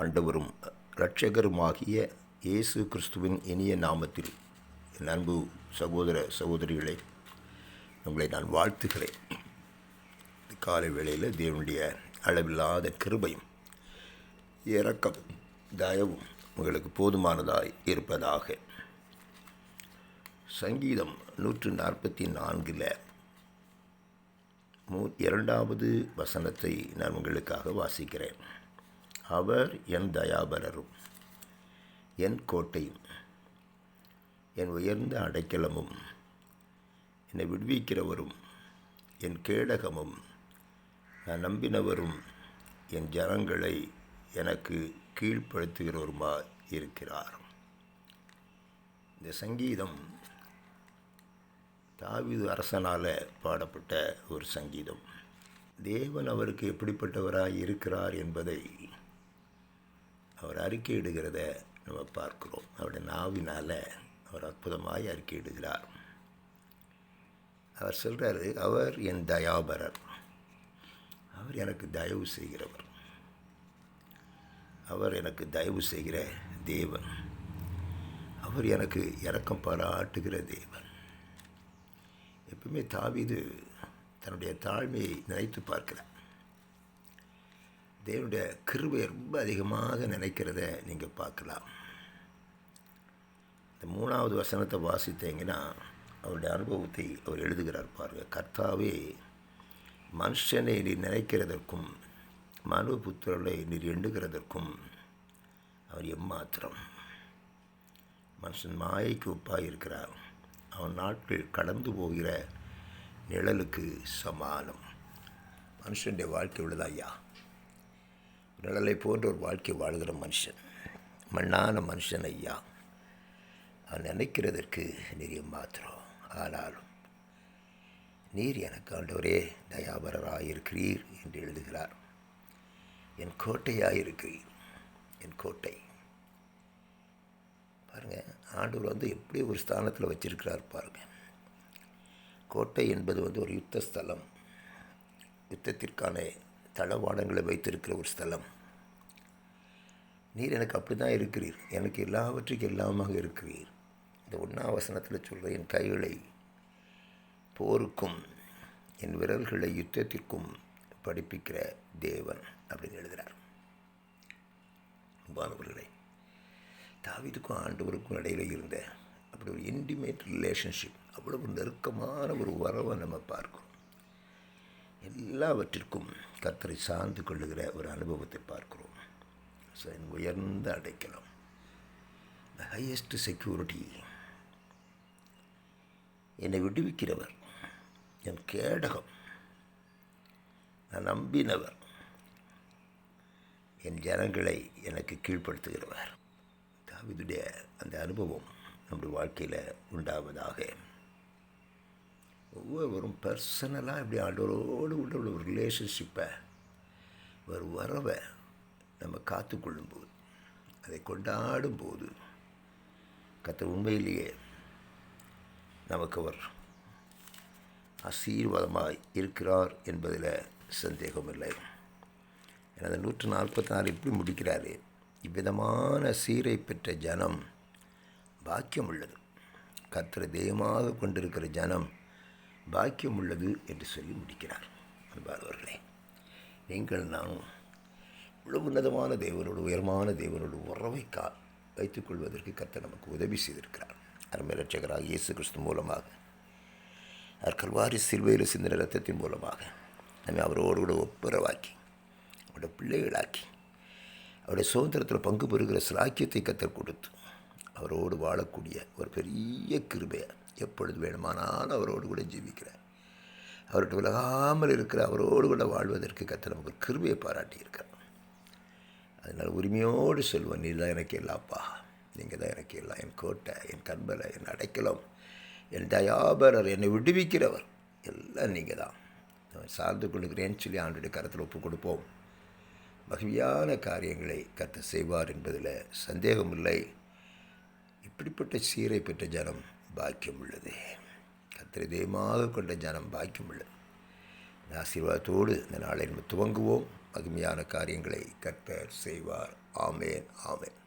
ஆண்டவரும் இரட்சகருமாகிய இயேசு கிறிஸ்துவின் இனிய நாமத்தில் என் அன்பு சகோதர சகோதரிகளை உங்களை நான் வாழ்த்துகிறேன். காலை வேளையில் தேவனுடைய அளவில்லாத கிருபையும் இறக்கம் தயவும் உங்களுக்கு போதுமானதாய் இருப்பதாக. சங்கீதம் நூற்று நாற்பத்தி நான்கில் மூ இரண்டாவது வசனத்தை நான் உங்களுக்காக வாசிக்கிறேன். அவர் என் தயாபரரும் என் கோட்டையும் என் உயர்ந்த அடைக்கலமும் என்னை விடுவிக்கிறவரும் என் கேடகமும் நான் நம்பினவரும் என் ஜனங்களை எனக்கு கீழ்ப்படுத்துகிறவருமா இருக்கிறார். இந்த சங்கீதம் தாவீது அரசனால் பாடப்பட்ட ஒரு சங்கீதம். தேவன் அவருக்கு எப்படிப்பட்டவராய் இருக்கிறார் என்பதை அவர் அறிக்கையிடுகிறத நம்ம பார்க்கிறோம். அவருடைய நாவினால் அவர் அற்புதமாய் அறிக்கையிடுகிறார். அவர் சொல்கிறாரு அவர் என் தயாபரர். அவர் எனக்கு தயவு செய்கிறவர். அவர் எனக்கு தயவு செய்கிற தேவன். அவர் எனக்கு இறக்கம் பாராட்டுகிற தேவன். எப்பவுமே தாவிது தன்னுடைய தாழ்மையை நினைத்து பார்க்கிறார். தேவனுடைய கிருபை ரொம்ப அதிகமாக நினைக்கிறத நீங்கள் பார்க்கலாம். இந்த மூணாவது வசனத்தை வாசித்தீங்கன்னா அவருடைய அனுபவத்தை அவர் எழுதுகிறார் பாருங்கள் கர்த்தாவே மனுஷனை நீர் நினைக்கிறதற்கும் மனு புத்திரலை நீர் எண்ணுகிறதற்கும் அவர் எம்மாத்திரம். மனுஷன் மாயைக்கு ஒப்பாக இருக்கிறார் அவன் நாட்கள் கடந்து போகிற நிழலுக்கு சமானம். மனுஷனுடைய வாழ்க்கை உள்ளதா ஐயா. நிழலை போன்ற ஒரு வாழ்க்கை வாழ்கிற மனுஷன் மண்ணான மனுஷன் ஐயா. அவன் நினைக்கிறதற்கு நிறைய மாத்திரம் ஆனாலும் நீர் எனக்கு ஆண்டவரே தயாபரராயிருக்கிறீர் என்று எழுதுகிறார். என் கோட்டையாயிருக்கிறீர். என் கோட்டை. பாருங்கள் ஆண்டவர் வந்து எப்படி ஒரு ஸ்தானத்தில் வச்சிருக்கிறார் பாருங்கள் கோட்டை என்பது வந்து ஒரு யுத்த ஸ்தலம் யுத்தத்திற்கான தளவாடங்களை வைத்திருக்கிற ஒரு ஸ்தலம். நீர் எனக்கு அப்படி தான் இருக்கிறீர். எனக்கு எல்லாவற்றுக்கும் எல்லாமாக இருக்கிறீர். இந்த ஒன்றாவசனத்தில் சொல்கிற என் கைகளை போருக்கும் என் விரல்களை யுத்தத்திற்கும் படிப்பிக்கிற தேவன் அப்படின்னு எழுதுகிறார் அன்பானவர்களே தாவிதுக்கும் ஆண்டவருக்கும் இடையில் இருந்த அப்படி ஒரு இன்டிமேட் ரிலேஷன்ஷிப் அவ்வளவு நெருக்கமான ஒரு உறவை நம்ம பார்க்கிறோம். எல்லாவற்றிற்கும் கத்தரை சார்ந்து கொள்ளுகிற ஒரு அனுபவத்தை பார்க்கிறோம். என் உயர்ந்த அடைக்கலாம். த ஹையஸ்ட் செக்யூரிட்டி என்னை விடுவிக்கிறவர். என் கேடகம். நான் நம்பினவர். என் ஜனங்களை எனக்கு கீழ்ப்படுத்துகிறவர். தாவிதுடைய அந்த அனுபவம் நம்முடைய வாழ்க்கையில் உண்டாவதாக. ஒவ்வொருவரும் பர்சனலாக இப்படி ஆண்டவரோடு உள்ள ஒரு ரிலேஷன்ஷிப்பை ஒரு வரவை நம்ம காத்துக்கொள்ளும்போது அதை கொண்டாடும் போது கத்த உண்மையிலேயே நமக்கு அவர் ஆசீர்வாதமாக இருக்கிறார் என்பதில் சந்தேகமில்லை எனது நூற்று நாற்பத்தி நாலு இப்படி முடிக்கிறாரு. இவ்விதமான சீரை பெற்ற ஜனம் பாக்கியம் உள்ளது. கத்திர தெய்வமாக கொண்டிருக்கிற ஜனம் பாக்கியம் உள்ளது என்று சொல்லி முடிக்கிறார். அன்பானவர்களே நீங்கள் நானும் இவ்வளவு உன்னதமான தேவரோடு உயர்மான தேவரோடு உறவை கா வைத்துக்கொள்வதற்கு கத்த நமக்கு உதவி செய்திருக்கிறார். அருமை ரட்சகராக இயேசு கிறிஸ்து மூலமாக அவர் கல்வாரி சில்வையில் சிந்தின ரத்தத்தின் மூலமாக நம்ம அவரோடு கூட ஒப்புரவாக்கி அவருடைய பிள்ளைகளாக்கி அவருடைய சுதந்திரத்தில் பங்கு பெறுகிற சிலாக்கியத்தை கத்தர் கொடுத்து அவரோடு வாழக்கூடிய ஒரு பெரிய கிருபையை எப்பொழுது வேணுமானாலும் அவரோடு கூட ஜீவிக்கிறார். அவர்கிட்ட விலகாமல் இருக்கிற அவரோடு கூட வாழ்வதற்கு கத்த நமக்கு ஒரு கிருபையை பாராட்டியிருக்கிறார். அதனால் உரிமையோடு செல்வன் நீ தான் எனக்கு எல்லாப்பா. நீங்கள் தான் எனக்கு எல்லாம். என் கோட்டை என் கண்பலை என் அடைக்கலம் என் தயாபரர் என்னை விடுவிக்கிறவர். எல்லாம் நீங்கள் தான். நான் சார்ந்து கொள்கிறேன்னு சொல்லி ஆண்டுடைய கருத்தில் ஒப்பு கொடுப்போம். மகிழ்ச்சியான காரியங்களை கற்று செய்வார் என்பதில் சந்தேகமில்லை. இப்படிப்பட்ட சீரை பெற்ற ஜனம் பாக்கியம் உள்ளது கத்திரை தெய்வமாக கொண்ட ஜனம் பாக்கியம் உள்ளது இந்த ஆசீர்வாதத்தோடு இந்த நாளை நம்ம துவங்குவோம். மகிமையான காரியங்களை கர்த்தர் செய்வார். ஆமேன் ஆமேன்.